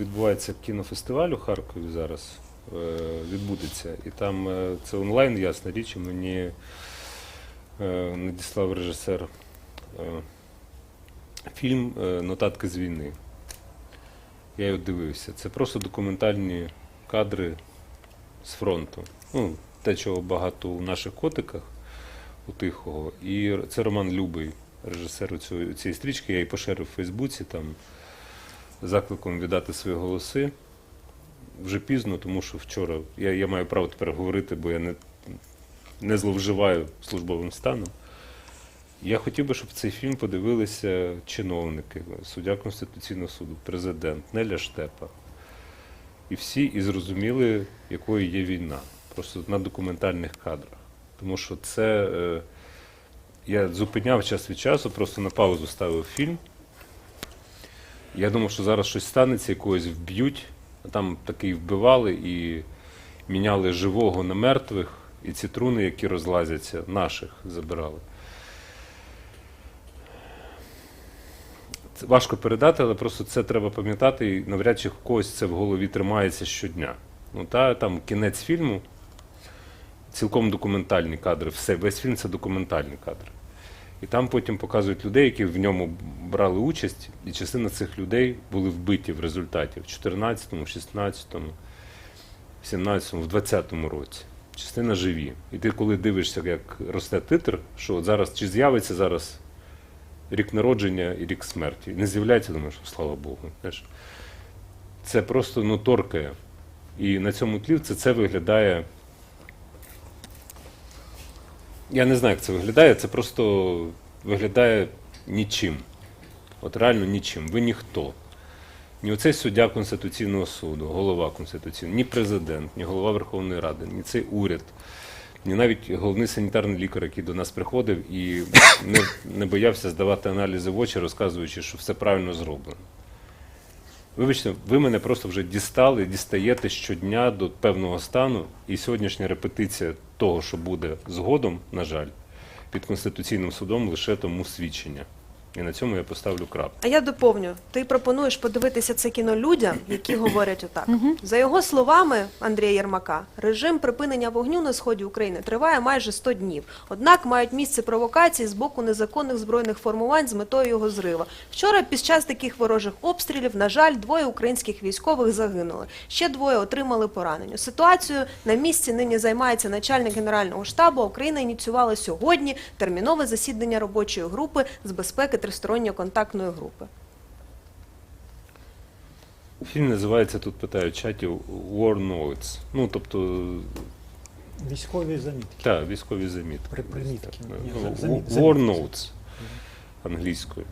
відбувається кінофестиваль у Харкові зараз. е, Відбудеться. І там е, це онлайн, ясна річ, і мені е, надіслав режисер фільм Нотатки з війни. Я його дивився. Це просто документальні кадри з фронту. Ну, те, чого багато у наших котиках, у Тихого. І це Роман Любий, режисер цієї стрічки. Я її поширив в Фейсбуці там закликом віддати свої голоси. Вже пізно, тому що вчора я, я маю право тепер говорити, бо я не, не зловживаю службовим станом. Я хотів би, щоб цей фільм подивилися чиновники, суддя Конституційного суду, президент, Неля Штепа. І всі і зрозуміли, якою є війна. Просто на документальних кадрах. Тому що це. Е, я зупиняв час від часу, просто на паузу ставив фільм. Я думав, що зараз щось станеться, якогось вб'ють. А там такий вбивали і міняли живого на мертвих, і ці труни, які розлазяться, наших забирали. Це важко передати, але просто це треба пам'ятати, і навряд чи в когось це в голові тримається щодня. Ну та там кінець фільму, цілком документальні кадри. Все, весь фільм це документальні кадри. І там потім показують людей, які в ньому брали участь, і частина цих людей були вбиті в результаті в 14-му, 16-му, 17-му, в 20-му році. Частина живі. І ти, коли дивишся, як росте титр, що от зараз чи з'явиться зараз рік народження і рік смерті. Не з'являється, думаєш, слава Богу. Знаєш. Це просто ну, торкає. І на цьому тлі це, це виглядає. Я не знаю, як це виглядає, це просто виглядає нічим. От реально нічим. Ви ніхто. Ні оцей суддя Конституційного суду, голова Конституційного, ні президент, ні голова Верховної Ради, ні цей уряд, ні навіть головний санітарний лікар, який до нас приходив і не, не боявся здавати аналізи в очі, розказуючи, що все правильно зроблено. Вибачте, ви мене просто вже дістали, дістаєте щодня до певного стану, і сьогоднішня репетиція того, що буде згодом, на жаль, під Конституційним судом лише тому свідчення. І на цьому я поставлю крапку. А я доповню: ти пропонуєш подивитися це кіно людям, які говорять отак. За його словами Андрія Єрмака, режим припинення вогню на сході України триває майже 100 днів. Однак мають місце провокації з боку незаконних збройних формувань з метою його зрива. Вчора під час таких ворожих обстрілів, на жаль, двоє українських військових загинули. Ще двоє отримали поранення. Ситуацію на місці нині займається начальник генерального штабу. а Україна ініціювала сьогодні термінове засідання робочої групи з безпеки тристоронньої контактної групи. Фільм називається тут питають в чаті War Notes. Ну, тобто, Військові замітки. так, військові замітки. При- примітки. Ну, War. Notes англійською.